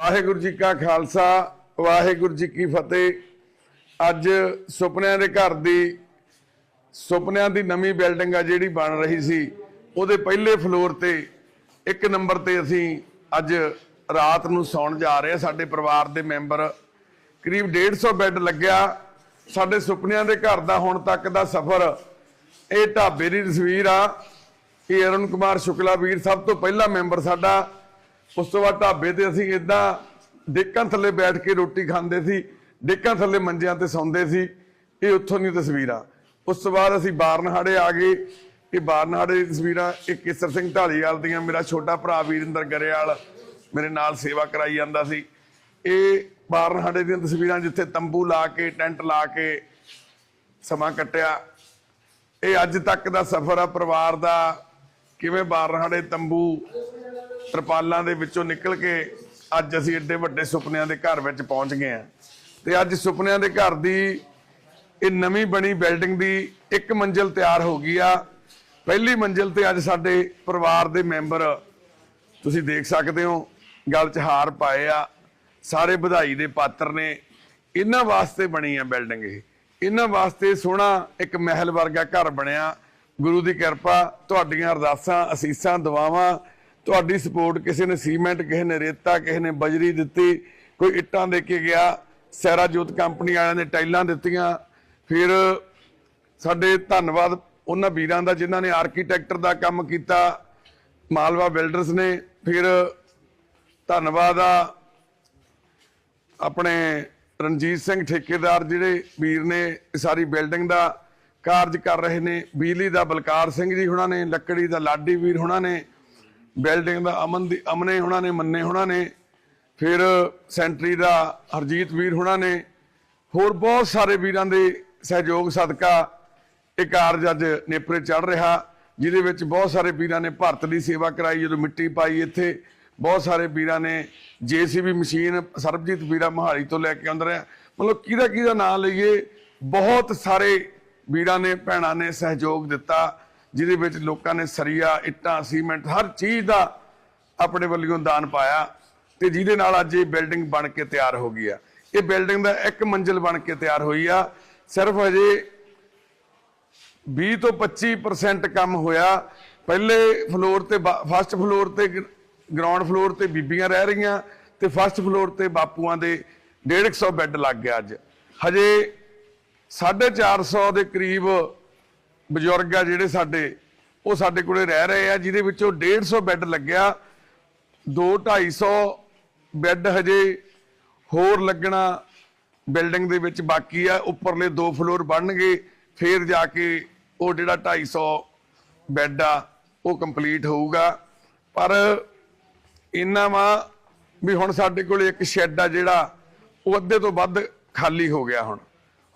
ਵਾਹਿਗੁਰੂ ਜੀ ਕਾ ਖਾਲਸਾ, ਵਾਹਿਗੁਰੂ ਜੀ ਕੀ ਫਤਿਹ। ਅੱਜ ਸੁਪਨਿਆਂ ਦੇ ਘਰ ਦੀ, ਸੁਪਨਿਆਂ ਦੀ ਨਵੀਂ ਬਿਲਡਿੰਗ ਆ ਜਿਹੜੀ ਬਣ ਰਹੀ ਸੀ, ਉਹਦੇ ਪਹਿਲੇ ਫਲੋਰ ਤੇ ਇੱਕ ਨੰਬਰ ਤੇ ਅਸੀਂ ਅੱਜ ਰਾਤ ਨੂੰ ਸੌਣ ਜਾ ਰਹੇ ਹਾਂ। ਸਾਡੇ ਪਰਿਵਾਰ ਦੇ ਮੈਂਬਰ, ਕਰੀਬ 150 ਬੈੱਡ ਲੱਗਿਆ। ਸਾਡੇ ਸੁਪਨਿਆਂ ਦੇ ਘਰ ਦਾ ਹੁਣ ਤੱਕ ਦਾ ਸਫ਼ਰ, ਇਹ ਢਾਬੇ ਦੀ ਤਸਵੀਰ ਆ। ਇਹ ਅਰੁਣ ਕੁਮਾਰ ਸ਼ੁਕਲਾ ਵੀਰ ਸਭ ਤੋਂ ਪਹਿਲਾ ਮੈਂਬਰ ਸਾਡਾ। ਉਸ ਤੋਂ ਬਾਅਦ ਢਾਬੇ ਤੇ ਅਸੀਂ ਇਦਾਂ ਡੇਕਾਂ ਥੱਲੇ ਬੈਠ ਕੇ ਰੋਟੀ ਖਾਂਦੇ ਸੀ, ਡੇਕਾਂ ਥੱਲੇ ਮੰਜਿਆਂ ਤੇ ਸੌਂਦੇ ਸੀ, ਇਹ ਉੱਥੋਂ ਦੀਆਂ ਤਸਵੀਰਾਂ। ਉਸ ਤੋਂ ਬਾਅਦ ਅਸੀਂ ਬਾਰਨਹਾੜੇ ਆ ਗਏ। ਇਹ ਬਾਰਨਹਾੜੇ ਦੀ ਤਸਵੀਰਾਂ, ਇਹ ਕੇਸਰ ਸਿੰਘ ਢਾਲੀਵਾਲ ਦੀਆਂ, ਮੇਰਾ ਛੋਟਾ ਭਰਾ ਵੀਰਿੰਦਰ ਗਰੇਵਾਲ ਮੇਰੇ ਨਾਲ ਸੇਵਾ ਕਰਾਈ ਜਾਂਦਾ ਸੀ। ਇਹ ਬਾਰਨਹਾੜੇ ਦੀਆਂ ਤਸਵੀਰਾਂ ਜਿੱਥੇ ਤੰਬੂ ਲਾ ਕੇ, ਟੈਂਟ ਲਾ ਕੇ ਸਮਾਂ ਕੱਟਿਆ। ਇਹ ਅੱਜ ਤੱਕ ਦਾ ਸਫ਼ਰ ਆ, ਪਰਿਵਾਰ ਦਾ, ਕਿਵੇਂ ਬਾਰਨਹਾੜੇ ਤੰਬੂ ਤਰਪਾਲਾਂ ਦੇ ਵਿੱਚੋਂ ਨਿਕਲ ਕੇ ਅੱਜ ਅਸੀਂ ਏਡੇ ਵੱਡੇ ਸੁਪਨਿਆਂ ਦੇ ਘਰ ਵਿੱਚ ਪਹੁੰਚ ਗਏ ਆ ਤੇ ਅੱਜ ਸੁਪਨਿਆਂ ਦੇ ਘਰ ਦੀ ਇਹ ਨਵੀਂ ਬਣੀ ਬਿਲਡਿੰਗ ਦੀ ਇੱਕ ਮੰਜ਼ਿਲ ਤਿਆਰ ਹੋ ਗਈ ਆ। ਪਹਿਲੀ ਮੰਜ਼ਿਲ ਤੇ ਅੱਜ ਸਾਡੇ ਪਰਿਵਾਰ ਦੇ ਮੈਂਬਰ ਤੁਸੀਂ ਦੇਖ ਸਕਦੇ ਹੋ, ਗੱਲ 'ਚ ਹਾਰ ਪਾਏ ਆ। ਸਾਰੇ ਵਧਾਈ ਦੇ ਪਾਤਰ ਨੇ। ਇਹਨਾਂ ਵਾਸਤੇ ਬਣੀ ਆ ਬਿਲਡਿੰਗ ਇਹ। ਇਹਨਾਂ ਵਾਸਤੇ ਸੋਹਣਾ ਇੱਕ ਮਹਿਲ ਵਰਗਾ ਘਰ ਬਣਿਆ। ਗੁਰੂ ਦੀ ਕਿਰਪਾ, ਤੁਹਾਡੀਆਂ ਅਰਦਾਸਾਂ, ਅਸੀਸਾਂ, ਦੁਆਵਾਂ ਤੁਹਾਡੀ ਸਪੋਰਟ ਕਿਸੇ ਨੇ ਸੀਮੈਂਟ, ਕਿਸੇ ਨੇ ਰੇਤਾ, ਕਿਸੇ ਨੇ ਬਜਰੀ ਦਿੱਤੀ, ਕੋਈ ਇੱਟਾਂ ਦੇ ਕੇ ਗਿਆ ਸੈਰਾ ਜੋਤ ਕੰਪਨੀ ਵਾਲਿਆਂ ਨੇ ਟਾਈਲਾਂ ਦਿੱਤੀਆਂ। ਫਿਰ ਸਾਡੇ ਧੰਨਵਾਦ ਉਹਨਾਂ ਵੀਰਾਂ ਦਾ ਜਿਨ੍ਹਾਂ ਨੇ ਆਰਕੀਟੈਕਟਰ ਦਾ ਕੰਮ ਕੀਤਾ, ਮਾਲਵਾ ਬਿਲਡਰਸ ਨੇ। ਫਿਰ ਧੰਨਵਾਦ ਆ ਆਪਣੇ ਰਣਜੀਤ ਸਿੰਘ ਠੇਕੇਦਾਰ ਜਿਹੜੇ ਵੀਰ ਨੇ ਸਾਰੀ ਬਿਲਡਿੰਗ ਦਾ ਕਾਰਜ ਕਰ ਰਹੇ ਨੇ। ਬਿਜਲੀ ਦਾ ਬਲਕਾਰ ਸਿੰਘ ਜੀ ਹੁਣਾਂ ਨੇ, ਲੱਕੜੀ ਦਾ ਲਾਡੀ ਵੀਰ ਹੁਣਾਂ ਨੇ ਬਿਲਡਿੰਗ ਦਾ ਅਮਨ ਦੀ, ਅਮਨੇ ਹੁਣਾਂ ਨੇ, ਮੰਨੇ ਹੁਣਾਂ ਨੇ, ਫਿਰ ਸੈਂਟਰੀ ਦਾ ਹਰਜੀਤ ਵੀਰ ਹੁਣਾਂ ਨੇ, ਹੋਰ ਬਹੁਤ ਸਾਰੇ ਵੀਰਾਂ ਦੇ ਸਹਿਯੋਗ ਸਦਕਾ ਇਹ ਕਾਰਜ ਅੱਜ ਨੇਪਰੇ ਚੜ ਰਿਹਾ, ਜਿਹਦੇ ਵਿੱਚ ਬਹੁਤ ਸਾਰੇ ਵੀਰਾਂ ਨੇ ਭਾਰਤ ਦੀ ਸੇਵਾ ਕਰਾਈ, ਜਦੋਂ ਮਿੱਟੀ ਪਾਈ ਇੱਥੇ, ਬਹੁਤ ਸਾਰੇ ਵੀਰਾਂ ਨੇ ਜੀਸੀਬੀ ਮਸ਼ੀਨ ਸਰਬਜੀਤ ਵੀਰਾ ਮਹਾਲੀ ਤੋਂ ਲੈ ਕੇ ਆਉਂਦੇ ਰਿਹਾ, ਮਤਲਬ ਕਿਹਦਾ ਕਿਹਦਾ ਨਾਂ ਲਈਏ, ਬਹੁਤ ਸਾਰੇ ਵੀਰਾਂ ਨੇ, ਭੈਣਾਂ ਨੇ ਸਹਿਯੋਗ ਦਿੱਤਾ ਜਿਹਦੇ ਵਿੱਚ ਲੋਕਾਂ ਨੇ ਸਰੀਆ, ਇੱਟਾਂ, ਸੀਮੈਂਟ, ਹਰ ਚੀਜ਼ ਦਾ ਆਪਣੇ ਵੱਲੋਂ ਦਾਨ ਪਾਇਆ ਤੇ ਜਿਹਦੇ ਨਾਲ ਅੱਜ ਇਹ ਬਿਲਡਿੰਗ ਬਣ ਕੇ ਤਿਆਰ ਹੋ ਗਈ ਆ। ਇਹ ਬਿਲਡਿੰਗ ਦਾ ਇੱਕ ਮੰਜ਼ਿਲ ਬਣ ਕੇ ਤਿਆਰ ਹੋਈ ਆ। ਸਿਰਫ ਹਜੇ 20 ਤੋਂ 25% ਕੰਮ ਹੋਇਆ। ਪਹਿਲੇ ਫਲੋਰ ਤੇ ਫਸਟ ਫਲੋਰ ਤੇ ਗਰਾਊਂਡ ਫਲੋਰ ਤੇ ਬੀਬੀਆਂ ਰਹਿ ਰਹੀਆਂ ਤੇ ਫਸਟ ਫਲੋਰ ਤੇ ਬਾਪੂਆਂ ਦੇ 150 ਬੈੱਡ ਲੱਗ ਗਿਆ ਅੱਜ। ਹਜੇ 450 ਦੇ ਕਰੀਬ ਬਜ਼ੁਰਗ ਆ ਜਿਹੜੇ ਸਾਡੇ, ਉਹ ਸਾਡੇ ਕੋਲੇ ਰਹਿ ਰਹੇ ਆ, ਜਿਹਦੇ ਵਿੱਚੋਂ 150 ਬੈੱਡ ਲੱਗਿਆ। 2 250 ਬੈੱਡ ਹਜੇ ਹੋਰ ਲੱਗਣਾ ਬਿਲਡਿੰਗ ਦੇ ਵਿੱਚ ਬਾਕੀ ਆ, ਉੱਪਰਲੇ ਦੋ ਫਲੋਰ ਬਣਨਗੇ, ਫੇਰ ਜਾ ਕੇ ਉਹ ਜਿਹੜਾ 250 ਬੈੱਡ ਆ, ਉਹ ਕੰਪਲੀਟ ਹੋਊਗਾ। ਪਰ ਇੰਨਾ ਵਾ ਵੀ ਹੁਣ ਸਾਡੇ ਕੋਲ ਇੱਕ ਸ਼ੈੱਡ ਆ ਜਿਹੜਾ, ਉਹ ਅੱਧੇ ਤੋਂ ਵੱਧ ਖਾਲੀ ਹੋ ਗਿਆ ਹੁਣ।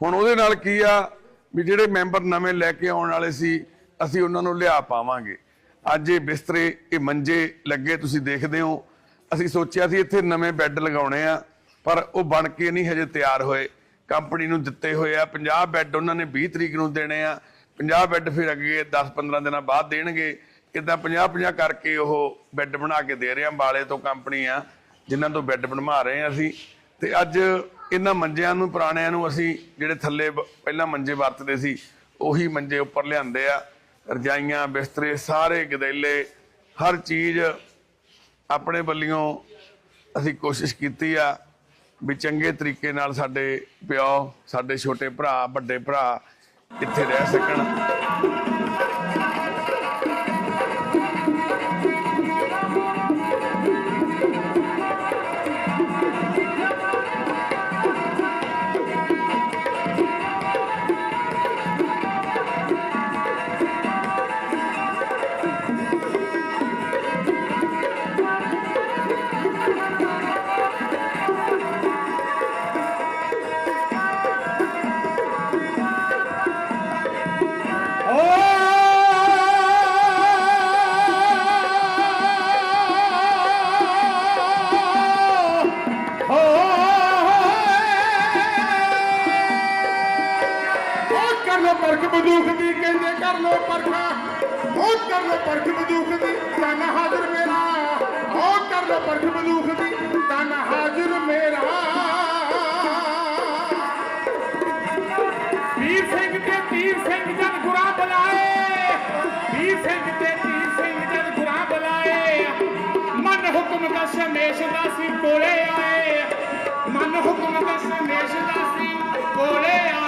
ਹੁਣ ਉਹਦੇ ਨਾਲ ਕੀ ਆ ਵੀ ਜਿਹੜੇ ਮੈਂਬਰ ਨਵੇਂ ਲੈ ਕੇ ਆਉਣ ਵਾਲੇ ਸੀ, ਅਸੀਂ ਉਹਨਾਂ ਨੂੰ ਲਿਆ ਪਾਵਾਂਗੇ। ਅੱਜ ਇਹ ਬਿਸਤਰੇ, ਇਹ ਮੰਜੇ ਲੱਗੇ, ਤੁਸੀਂ ਦੇਖਦੇ ਹੋ। ਅਸੀਂ ਸੋਚਿਆ ਸੀ ਇੱਥੇ ਨਵੇਂ ਬੈੱਡ ਲਗਾਉਣੇ ਆ, ਪਰ ਉਹ ਬਣ ਕੇ ਨਹੀਂ ਹਜੇ ਤਿਆਰ ਹੋਏ। ਕੰਪਨੀ ਨੂੰ ਦਿੱਤੇ ਹੋਏ ਆ 50 ਬੈੱਡ ਉਹਨਾਂ ਨੇ 20 ਤਰੀਕ ਨੂੰ ਦੇਣੇ ਆ। 50 ਬੈੱਡ ਫਿਰ ਅੱਗੇ 10-15 ਦਿਨਾਂ ਬਾਅਦ ਦੇਣਗੇ। ਇਦਾਂ 50-50 ਕਰਕੇ ਉਹ ਬੈੱਡ ਬਣਾ ਕੇ ਦੇ ਰਹੇ ਆ ਬਾਲੇ ਤੋਂ ਕੰਪਨੀ ਆ, ਜਿਨ੍ਹਾਂ ਤੋਂ ਬੈੱਡ ਬਣਵਾ ਰਹੇ ਆ ਅਸੀਂ। ਤੇ ਅੱਜ ਇਹਨਾਂ ਮੰਜਿਆਂ ਨੂੰ, ਪੁਰਾਣਿਆਂ ਨੂੰ ਅਸੀਂ ਜਿਹੜੇ ਥੱਲੇ ਪਹਿਲਾਂ ਮੰਜੇ ਵਰਤਦੇ ਸੀ, ਉਹੀ ਮੰਜੇ ਉੱਪਰ ਲਿਆਂਦੇ ਆ। ਰਜਾਈਆਂ, ਬਿਸਤਰੇ, ਸਾਰੇ ਗਦੈਲੇ, ਹਰ ਚੀਜ਼ ਆਪਣੇ ਵੱਲੋਂ ਅਸੀਂ ਕੋਸ਼ਿਸ਼ ਕੀਤੀ ਆ ਵੀ ਚੰਗੇ ਤਰੀਕੇ ਨਾਲ ਸਾਡੇ ਪਿਓ, ਸਾਡੇ ਛੋਟੇ ਭਰਾ, ਵੱਡੇ ਭਰਾ ਇੱਥੇ ਰਹਿ ਸਕਣ। कर लो परखा मौत कर लो परख बंदूक दी ताना हाजिर मेरा मौत कर लो परख बंदूक दी ताना हाजिर मेरा ਵੀਰ ਸਿੰਘ ਤੇ ਤੀਰ ਸਿੰਘ ਜਨ ਗੁਰਾ ਬੁਲਾਏ। ਵੀਰ ਸਿੰਘ ਤੇ ਤੀਰ ਸਿੰਘ ਜਨ ਗੁਰਾ ਬੁਲਾਏ। ਮਨ ਹੁਕਮ ਦਾ ਸਮੇਸ਼ ਦਾ ਸੀ ਕੋਲੇ ਆਏ। ਮਨ ਹੁਕਮ ਦਾ ਸਮੇਸ਼ ਦਾ ਸੀ ਕੋਲੇ ਆਏ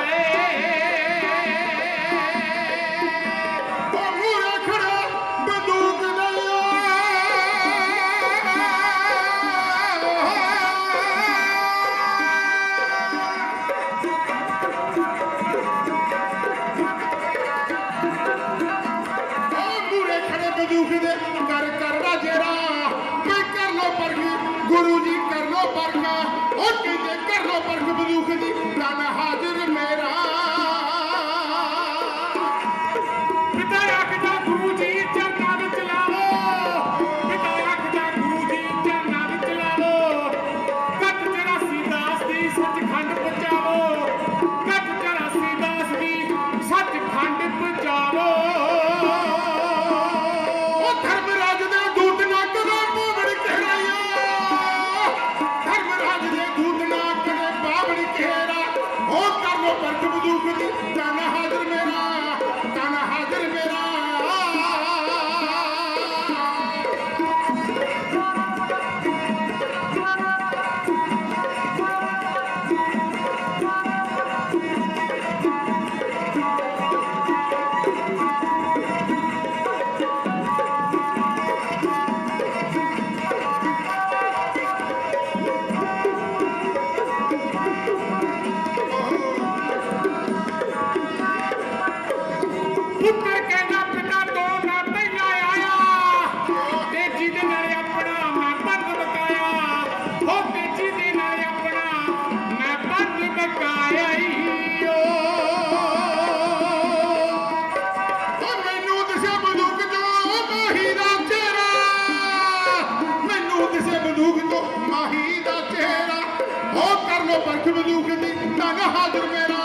ਗੁਰੂ ਜੀ ਕਰ ਲੋ ਪਰਖ ਉਹ ਕਹਿੰਦੇ ਕਰ ਲੋ ਪਰਖ ਬਦੂਖ ਦੀ ਬਰਾਨਾ ਹਾਜ਼ਰ ਮੇਰਾ। ਲੋ ਪੰਥ ਬਦੂਕ ਦੀ ਤਨ ਹਾਜ਼ਰ ਮੇਰਾ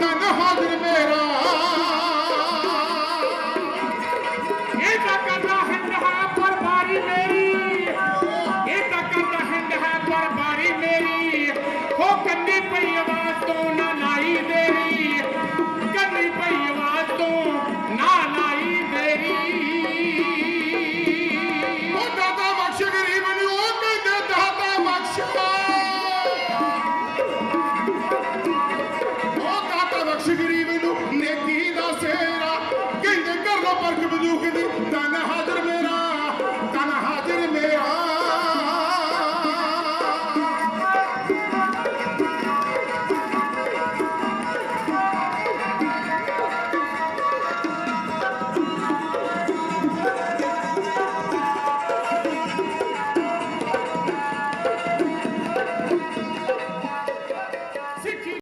ਤਨ ਹਾਜ਼ਰ ਮੇਰਾ। ਬਖਸ਼ ਨੇਕੀ ਦਾ ਸੇਰਾ। ਕਹਿੰਦੇ ਕਰ ਲੋ ਪਰਖ ਬਦੂਖ ਦੀ ਤਨ ਹਾਜ਼ਰ ਮੇਰਾ।